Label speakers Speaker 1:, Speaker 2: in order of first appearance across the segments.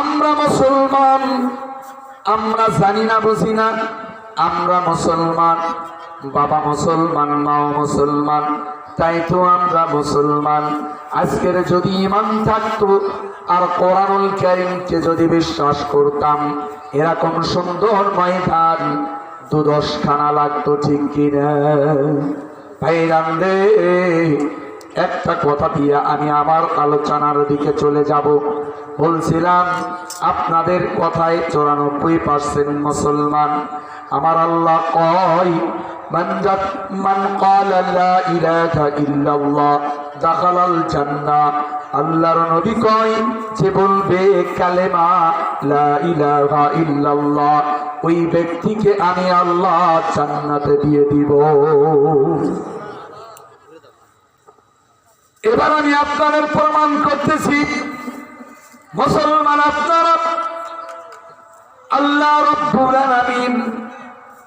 Speaker 1: আমরা মুসলমান, আমরা জানি না, বুঝি না। আমরা মুসলমান, বাবা মুসলমান, মাও মুসলমান, তাই তো আমরা মুসলমান। আজকের যদি ইমান থাকতো, আর কোরআনুল কারিমকে যদি বিশ্বাস করতাম, এরকম সুন্দর ময়দান দু দশখানা লাগতো, ঠিক কিনা? ভাইরাম রে একটা কথা দিয়ে আমি আমার আলোচনার দিকে চলে যাব। বলছিলাম, আপনাদের কথায় চৌরানব্বই পার্সেন্ট মুসলমান। আমার আল্লাহ কয়, মান দাখালাল জান্নাত আল্লাহর নবী কয়, যে বলবে কালেমা লা ইলাহা ইল্লাল্লাহ, ওই ব্যক্তিকে আমি আল্লাহ জান্নাতে দিয়ে দিব। এবার আমি আপনাদের প্রমাণ করতেছি। মুসলমান আপনারা আল্লাহ রব্বুল আলামিন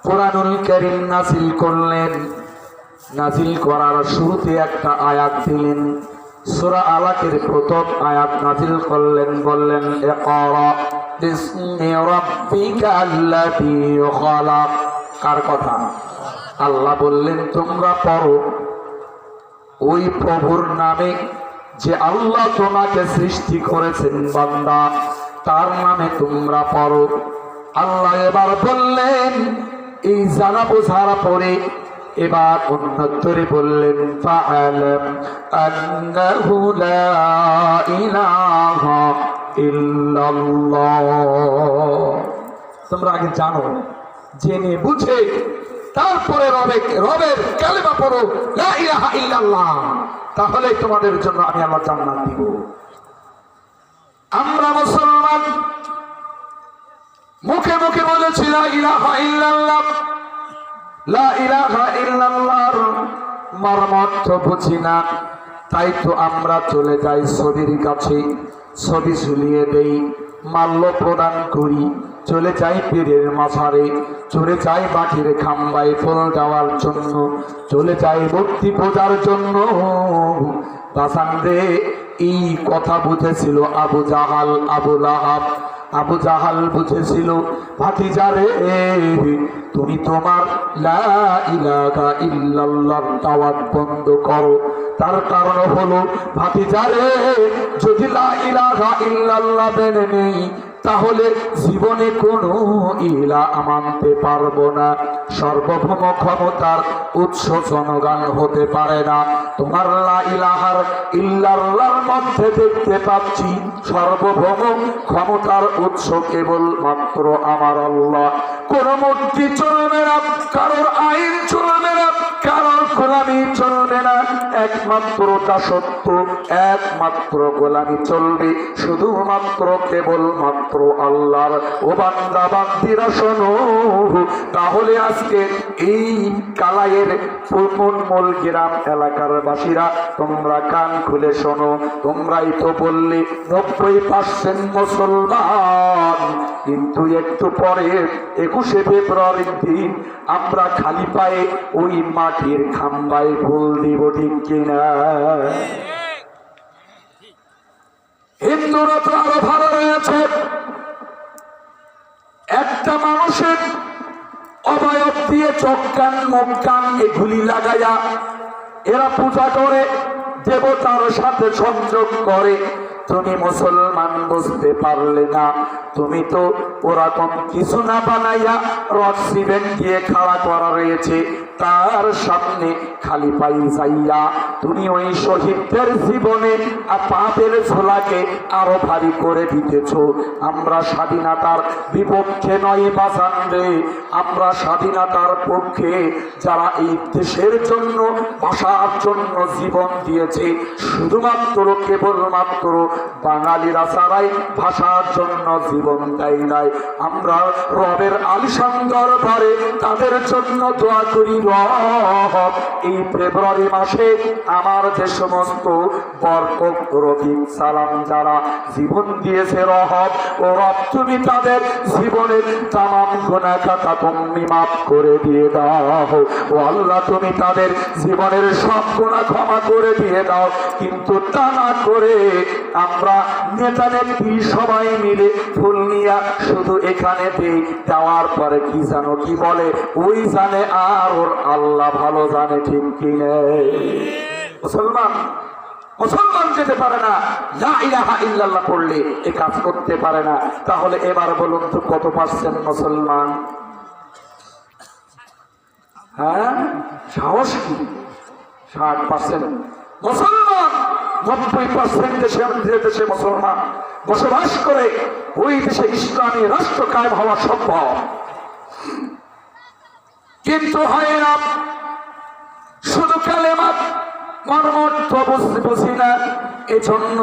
Speaker 1: কোরআনুল কারীম নাযিল করলেন। নাযিল করার শুরুতে একটা আয়াত দিলেন। সূরা আলাকের প্রথম আয়াত নাযিল করলেন, বললেন, ইকরা বিসমি রাব্বিকা আল্লাযী খালাক। কার কথা? আল্লাহ বললেন, তোমরা পড়ো। ওই প্রভুর নামে যে আল্লাহ তোমাকে সৃষ্টি করেছেন বান্দা, তার নামে তোমরা পড়ো। আল্লাহ এবার বললেন, এই জানা বোঝার পরে এবার উন্নতরে বললেন তোমরা আগে জানো, জেনে বুঝে তারপরে রবে রবের কালেমা পড়ো, লা ইলাহা ইল্লাল্লাহ। তাহলে তোমাদের জন্য আমি আল্লাহ জান্নাত দিব। আমরা মুসলমান, মুখে মুখে বলেছি, লা ইলাহা ইল্লাল্লাহ। লা ইলাহা ইল্লাল্লাহর মর্মার্থ বুঝি না। তাই তো আমরা চলে যাই ছবির কাছে। ছবি ঝুলিয়ে দেই, মাল্য প্রদান করি। চলে যাই পীরের মাথারে চলে যাই মাটির খাম্বায় ফুল দেওয়ার জন্য। চলে যাই মূর্তি পূজার জন্য। এই কথা বুঝেছিল আবু জাহাল, আবু লাহাব। আবু জাহাল বুঝেছিল ভাতিজারে তুমি তোমার লা ইলাহা ইল্লাল্লাহর দাওয়াত বন্ধ করো। তার কারণ হলো ভাতিজারে যদি নেই, তাহলে জীবনে কোনো ইলা মানতে পারব না। সর্বভৌম ক্ষমতার উৎস জনগান হতে পারে না। তোমার লা ইলাহার ইল্লাল্লাহর মধ্যে দেখতে পাচ্ছি, সর্বভৌম ক্ষমতার উৎস কেবল মাত্র আমার আল্লাহ। কোন মূর্তি চলবে না কারোর আইন চলবে না কারোর গোলামি চলবে না। একমাত্র তা সত্য, একমাত্র গোলামি চলবে। শুধুমাত্র কেবলমাত্র আল্লাহর। ও বান্দা, বান্দিরা, শোনো। তাহলে আজকে এই কালাইয়ের ফুলমুল গ্রাম এলাকার বাসীরা, তোমরা কান খুলে শোনো, তোমরাই তো বললে নব্বই পার্সেন্ট মুসলমান। কিন্তু একটু পরে, একুশে ফেব্রুয়ারির দিন, আমরা খালি পায়ে ওই মাটির খাম্বায় ফুল দিব, ঠিক কিনা? হিন্দুরা ভালো রয়েছে একটা মানুষের অবয়ব দিয়ে চোখ কান মুখ কান এগুলি লাগাইয়া এরা পূজা করে, দেবতার সাথে সংযোগ করে। তুমি মুসলমান বুঝতে পারলে না, তুমি তো ওরকম কিছু না বানাইয়া রড সিমেন্ট দিয়ে খাওয়া করা রয়েছে, তার সামনে খালি পাই যাইয়া তুমি ওই শহীদদের জীবনে পাপের ঝোলাকে আরও ভারী করে দিতেছ। আমরা স্বাধীনতার বিপক্ষে নয় বাঁচান আমরা স্বাধীনতার পক্ষে যারা এই দেশের জন্য ভাষার জন্য জীবন দিয়েছে, শুধুমাত্র, কেবলমাত্র বাঙালিরা ছাড়াই ভাষার জন্য জীবন দেয় নাই। আমরা রবের আলিশান দরবারে তাদের জন্য দোয়া করি, রব, এই ফেব্রুয়ারি মাসে আমার যে সমস্ত বরকত রফিক সালাম যারা জীবন দিয়েছে রহব ও রব, তুমি তাদের জীবনের তামাম গোনা খাতা তুমি মাফ করে দিয়ে দাও। ও আল্লাহ, তুমি তাদের জীবনের সব গোনা ক্ষমা করে দিয়ে দাও। কিন্তু তা না করে আমরা নেতা নেত্রী সবাই মিলে ফুল নিয়া শুধু এখানে দেই, দেওয়ার পরে কি জানো কি বলে? ওই জানে আর ওর আল্লাহ ভালো জানে ঠিক মুসলমান মুসলমান যেতে পারে না। ইলাহা ইল্লাল্লাহ এ কাজ করতে পারে না। তাহলে এবার বলুন তো কত পার্সেন্ট মুসলমান? হ্যাঁ? সাহস কি? ষাট পার্সেন্ট মুসলমান, নব্বই পার্সেন্ট দেশে, যে দেশে মুসলমান বসবাস করে, ওই দেশে ইসলামী রাষ্ট্র কায়েম হওয়া সম্ভব। কিন্তু হয় না। শুধু কালেমা মর্মর্থ বুঝ- না। এজন্য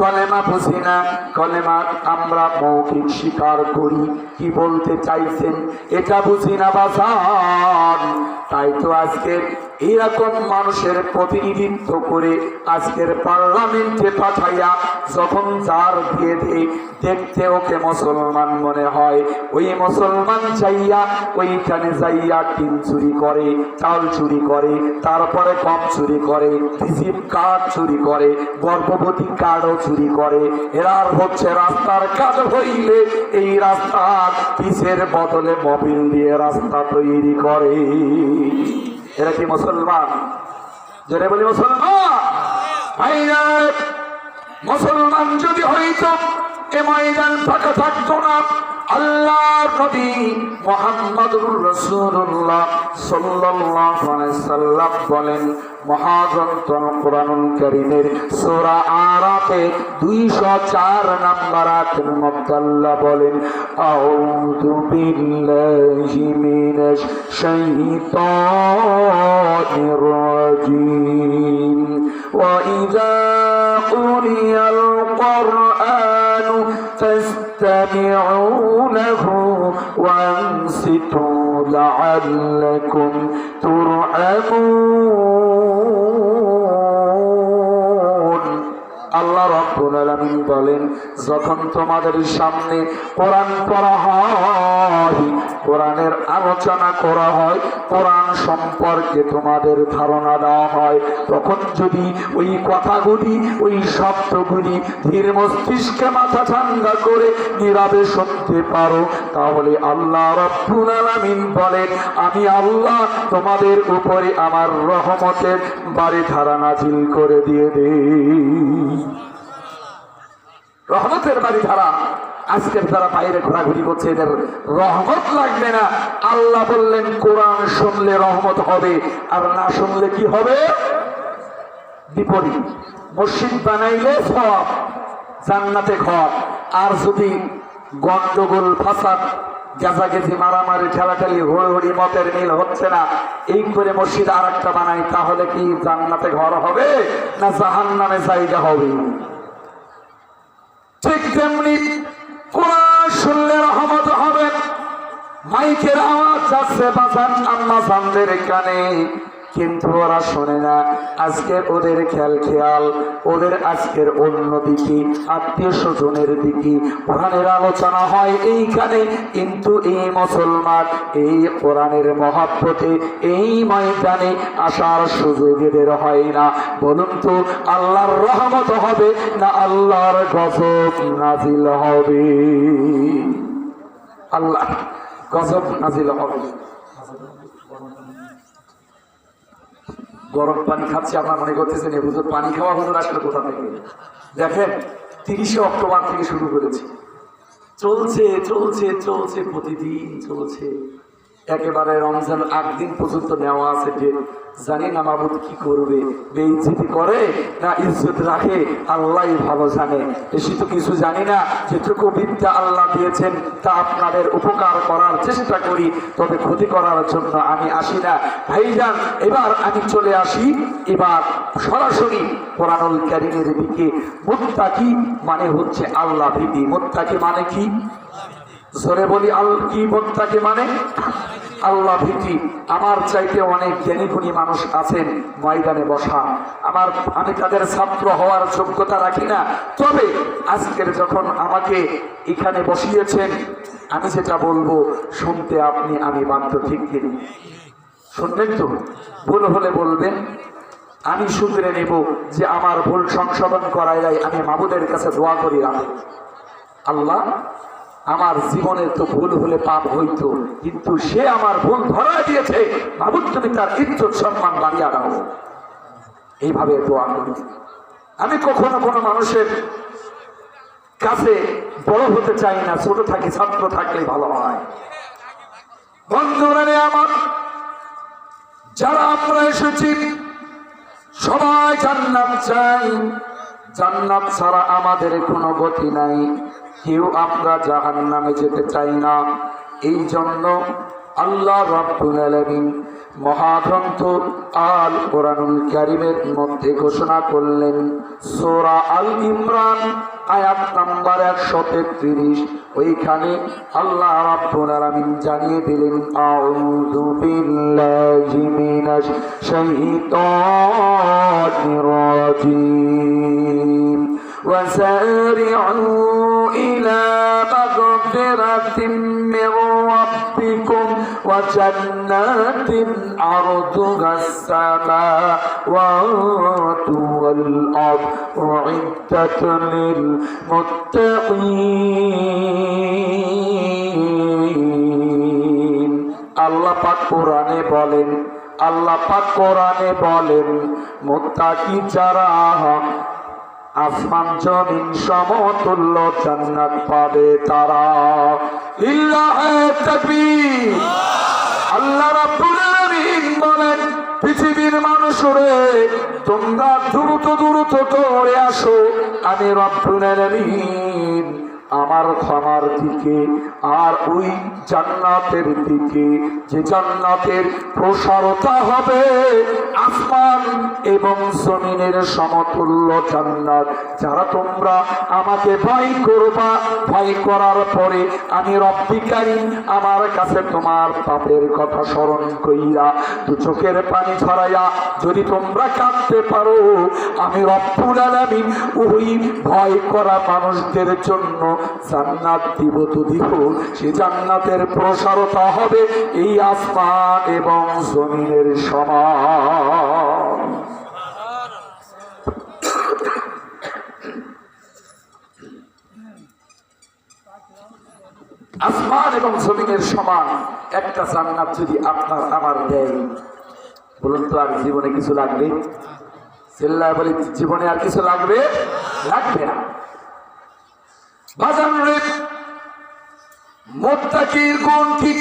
Speaker 1: কলেমা বুঝি না। কলেমা আমরা মৌখিক স্বীকার করি। কি বলতে চাইছেন এটা বুঝি না বাজান। তাই তো আজকে এরকম মানুষের প্রতিনিধিত্ব করে আজকের পার্লামেন্টে পাঠাইয়া যখন যার দিয়ে দেয় দেখতে ওকে মুসলমান মনে হয়, ওই মুসলমান চাইয়া ওইখানে যাইয়া টিন চুরি করে, চাল চুরি করে, তারপরে কম চুরি করে রিসিভ কার্ড চুরি করে, গর্ভবতী কার্ডও চুরি করে। এরা হচ্ছে রাস্তার কাজ হইলে এই রাস্তার পিসের বদলে মবিল দিয়ে রাস্তা তৈরি করে? এরা কি মুসলমান? যেটা বলি মুসলমান। মুসলমান যদি হইত, এ ময়দান ফাঁকা থাকতো না। আল্লাহ নবী মোহাম্মদুর রসুল্লাহ সাল্লাল্লাহু আলাইহি সাল্লাম বলেন মহাগ্রন্থ কোরআনুল কারীমের সূরা আরাফে 204 নম্বর আয়াতের মধ্যে আল্লাহ বলেন, আউযু বিল্লাহি تتبعونه وأنصتوا لعلكم ترحمون. الله رب রব্বুল আলামিন বলেন, যখন তোমাদের সামনে কোরআন পড়া হয়, কোরআনের আলোচনা করা হয়, কোরআন সম্পর্কে তোমাদের ধারণা দেওয়া হয়, তখন যদি ওই কথাগুলি, ওই শব্দগুলি ধীর মস্তিষ্কে মাথা ঠান্ডা করে নীরবে শুনতে পারো, তাহলে আল্লাহ রব্বুল আলামিন বলেন, আমি আল্লাহ তোমাদের উপরে আমার রহমতের বাড়ি ধারা নাজিল করে দিয়ে দেই। রহমতের বাড়ি ধারা। আজকের তারা বাইরে ঘোরাঘুরি করছে, এদের রহমত লাগবে না। আল্লাহ বললেন, কোরআন শুনলে রহমত হবে, আর না শুনলে কি হবে? বিপরীত। মসজিদ বানাইলে সব, জান্নাতে ঘর। আর যদি গন্ডগোল, ফাসাদ, গেজাগেজি, মারামারি, ঠেলাঠেলি হড়ি মতের মিল হচ্ছে না, এই করে মসজিদ আর একটা বানাই, তাহলে কি জান্নাতে ঘর হবে, না জাহান্নামে জায়গা হবে? তেমনি কোরআন শুনলে রহমত হবেন মাইকের আওয়াজ আছে বাজান আম্মা সামনের কানে। কিন্তু ওরা শোনে না। আজকের ওদের খেয়াল খেয়াল, ওদের আজকের অন্য দিকে, আত্মীয় স্বজনের দিকে। কোরআনের আলোচনা হয় এইখানে, কিন্তু এই মুসলমান এই কোরআনের মহাব্বতে, এই ময়দানে আসার সুযোগ এদের হয় না। বলুন তো, আল্লাহর রহমত হবে না আল্লাহর গজব নাজিল হবে? আল্লাহ, গজব নাজিল হবে। গরম পানি খাচ্ছি, আপনার মনে করতেছেন এ বছর পানি খাওয়া হুজুর আসলে কোথা থেকে? দেখেন, তিরিশে অক্টোবর থেকে শুরু করেছি। চলছে চলছে চলছে, প্রতিদিন চলছে। একেবারে রমজান আট দিন পর্যন্ত নেওয়া আছে যে, জানি না মাবুদ কি করবে, বেইজ্জতি করে না ইজ্জত রাখে আল্লাহ ভালো জানে। বেশি তো কিছু জানি না, যেটুকু বিদ্যা আল্লাহ দিয়েছেন, তা আপনাদের উপকার করার চেষ্টা করি, তবে ক্ষতি করার জন্য আমি আসি না। ভাইজান, এবার আমি চলে আসি, এবার সরাসরি কোরআনুল কারিমের দিকে। মুত্তাকি মানে হচ্ছে আল্লাহ ভীতি। মুত্তাকি মানে কি? জোরে বলি, আল কি মোত্তাকি মানে? আল্লাহ ভীতি। আমার চাইতে অনেক জ্ঞানী গুণী মানুষ আছেন ময়দানে বসা। আমার, আমি তাদের ছাত্র হওয়ার যোগ্যতা রাখি না। তবে আজকের যখন আমাকে এখানে বসিয়েছেন, আমি যেটা বলব, শুনতে আপনি, আমি বাধ্য, ঠিক কিনি শুনবেন তো? ভুল হলে বলবেন। আমি শুধরে নেব যে আমার ভুল সংশোধন করাই আমি মাবুদের কাছে দোয়া করি রাখি আল্লাহ আমার জীবনের তো ভুল হলে পাপ হইতো। কিন্তু সে আমার ভুল ধরা দিয়েছে। মাবুদ তুমি তার ইজ্জত, সম্মান বাড়িয়ে দাও। এইভাবে দোয়া করি। আমি কখনো কোনো মানুষের কাছে বড় হতে চাই না, ছোট থাকি, ছাত্র থাকলে ভালো হয়। বন্ধুরা আমার, যারা আমরা এসেছি, সবাই জান্নাত চাই। জান্নাত ছাড়া আমাদের কোনো গতি নাই। কেউ আমরা জাহান নামে যেতে চাই না। এই জন্য আল্লাহ রাব্বুল আলামিন মহাগ্রন্থ আল কোরআনুল কারিমের মধ্যে ঘোষণা করলেন সোরা আল ইমরান আয়াত নাম্বার একশো তেত্রিশ ওইখানে আল্লাহ রাব্বুল আলামিন জানিয়ে দিলেন আউযু বিল্লাহি মিনাশ শাইতানির রাজিম وسارعوا إلى مغفرة من ربكم وجنات عرضها السماوات والأرض أعدت للمتقين আল্লাহ পাক কোরআনে বলেন আল্লাহ পাক কোরআনে বলেন মুত্তাকি যারা আসমান জমিন সমতুল্য জান্নাত পাবে তারা। আল্লাহ বলেন, পৃথিবীর মানুষরে, তোমরা দ্রুত দ্রুত করে আসো, আমি আলামিন আমার ক্ষমার দিকে আর ওই জান্নাতের দিকে। যে জান্নাতের প্রসারতা হবে আসমান এবং জমিনের সমতুল্য জান্নাত। যারা তোমরা আমাকে ভয় করবা, ভয় করার পরে আমি রব্বিকারী আমার কাছে তোমার পাপের কথা স্মরণ কইরা দু চোখের পানি ছড়াইয়া যদি তোমরা কাঁদতে পারো, আমি রব্বুল আলামিন ওই ভয় করা মানুষদের জন্য জান্নাত দিব তো দিব, সে জান্নাতের প্রসারতা হবে এই আসমান এবং জমিনের সমান। আসমান এবং জমিনের সমান। একটা জান্নাত যদি আপনার আমার দেয়, বলুন তো আর জীবনে কিছু লাগবে? চিল্লায় বলি জীবনে আর কিছু লাগবে? লাগবে না। বাজান রে মোত্তাকির গুণ কি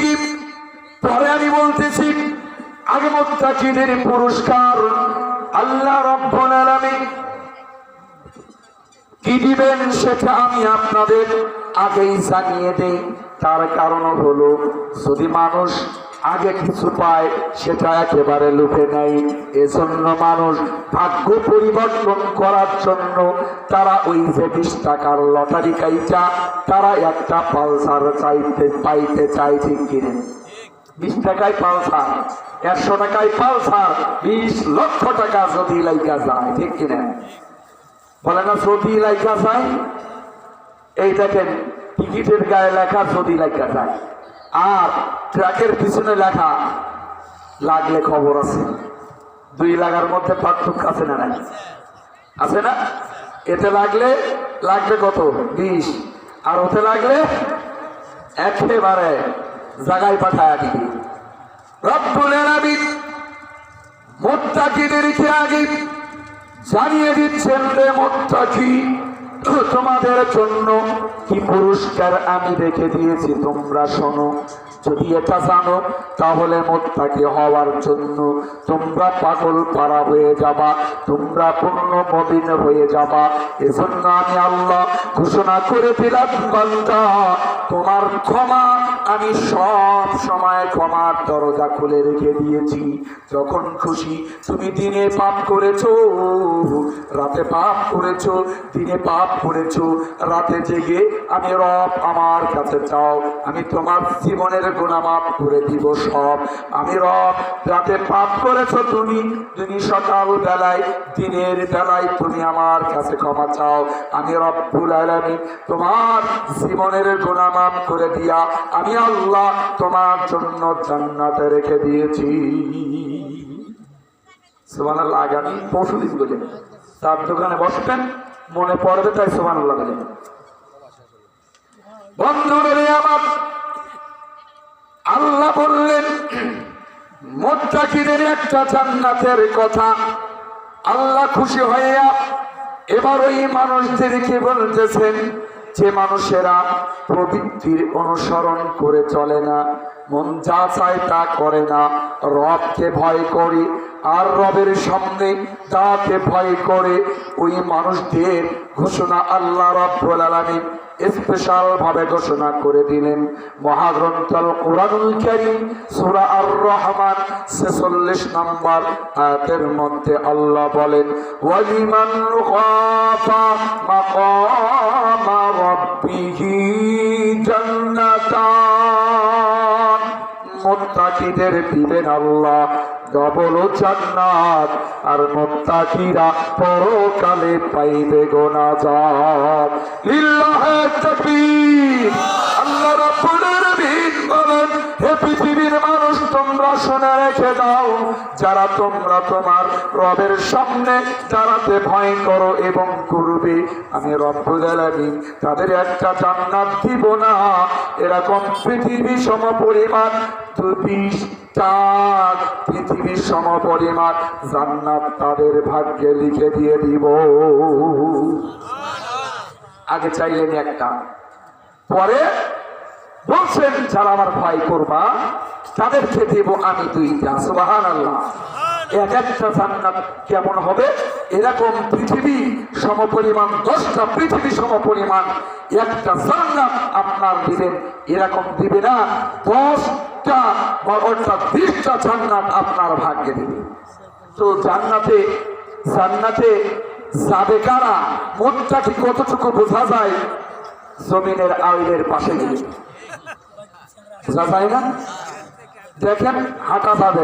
Speaker 1: পরে আমি বলতেছি, আগে মোত্তাকিদের পুরস্কার আল্লাহ রব্বুল আলামিন কি দিবেন সেটা আমি আপনাদের আগেই জানিয়ে দেই। তার কারণ হলো, যদি মানুষ আগে কিছু পায়, সেটা একেবারে লুপে নেয় এজন্য মানুষ ভাগ্য পরিবর্তন করার জন্য তারা ওই যে বিশ টাকার লটারি কাইটা, তারা একটা পালসার চাইতে, পাইতে চাই ঠিক কিনে বিশ টাকায় পালসার, একশো টাকায় পালসার, বিশ লক্ষ টাকা যদি লাইকা যায়, ঠিক কিনে বলে না সৌদি লাইকা যায়? এই দেখেন, টিকিটের গায়ে লেখা সৌদি লাইকা যায়। আর ট্রাকের পিছনে লেখা লাগলে খবর আছে। দুই লাগার মধ্যে পার্থক্য আছে না নাই? আছে না? এতে লাগলে, লাগবে কত? বিশ। আর ওতে লাগলে একেবারে জায়গায় পাঠায় দিবি। রব্বুল আলামিন মুত্তাকিদেরকে আগে জানিয়ে দিচ্ছেন রে মোত্তাকি তোমাদের জন্য কি পুরস্কার আমি রেখে দিয়েছি তোমরা শোনো। যদি এটা জানো, তাহলে মোত্তাকি হওয়ার জন্য তোমরা পাগল পাড়া হয়ে যাবা, তোমরা পূর্ণ মবিন হয়ে যাবা। এজন্য আমি আল্লাহ ঘোষণা করে দিলাম, বান্দা, তোমার ক্ষমা আমি সব সময় ক্ষমার দরজা খুলে রেখে দিয়েছি। যখন খুশি তুমি দিনে পাপ করেছ, রাতে পাপ করেছ, দিনে পাপ করেছ। রাতে জেগে আমি রব আমার কাছে চাও। আমি তোমার জীবনের গুণা মাফ করে দিব সব। আমি রব রাতে পাপ করেছ তুমি তুমি সকাল বেলায়, দিনের বেলায় তুমি আমার কাছে ক্ষমা চাও। আমি রব্বুল আলামিন তোমার জীবনের গুণা মাফ করে দিয়া আমি আল্লাহ তোমার জন্য জান্নাতে রেখে দিয়েছি। সুবহানাল্লাহ, আগামী পরশু দিন বলে। তার দোকানে বসবেন? মনে পড়বে তাই সুবহানাল্লাহ বলে। বন্ধুরে আমার আল্লাহ বললেন, মোত্তাকিদের একটা জান্নাতের কথা। আল্লাহ খুশি হইয়া এবার ওই মানুষদেরকে বলতেছেন যে, মানুষেরা প্রবৃত্তির অনুসরণ করে চলে না। মন যা চায় তা করে না। রবকে ভয় করে, আর রবের সামনে তাকে ভয় করে। ওই মানুষদের ঘোষণা আল্লাহ রব্বুল আলামিন স্পেশাল ভাবে ঘোষণা করে দিলেন। মহাগ্রন্থল কোরআনুল কারীম, সূরা আর রহমান 46 নম্বর আয়াতের মধ্যে আল্লাহ বলেন, ওয়ালিমান খাফা মাকামা রাব্বিহি মুত্তাকিদের দিবেন আল্লাহ। ডবল জান্নাত আর মুত্তাকিরা পরকালে পাইবে গোনাজাত লিল্লাহে তাকবীর। আল্লাহ রাব্বুল আলামিন বলেন হে পৃথিবীর মানুষ তোমরা শুনে রেখে দাও যারা তোমরা তোমার রবের সামনে দাঁড়াতে ভয় করো এবং করবে, আমি রব্বুল আলামিন তাদের একটা জান্নাত দিব না। এরকম পৃথিবী সম পরিমাণ পৃথিবীর সম পরিমাণ জান্নাত তাদের ভাগ্যে লিখে দিয়ে দিব। আগে চাইলেন একটা, পরে বলছেন, যারা আমার ভয় করবা, তাদেরকে দেব আমি সুবাহান আল্লাহ এক একটা কেমন হবে? এরকম পৃথিবী সমপরিমাণ, দশটা পৃথিবী সমপরিমাণ একটা জান্নাত আপনার দিবেন। এরকম দিবে না। দশটা বা অর্থাৎ বিশটা জান্নাত আপনার ভাগ্যে দিবে। তো জান্নাতে জান্নাতে যাবে কারা? মনটা কি কতটুকু বোঝা যায়? জমিনের আইলের পাশে গিয়ে। বোঝা যায় না? দেখেন হাঁটা যাবে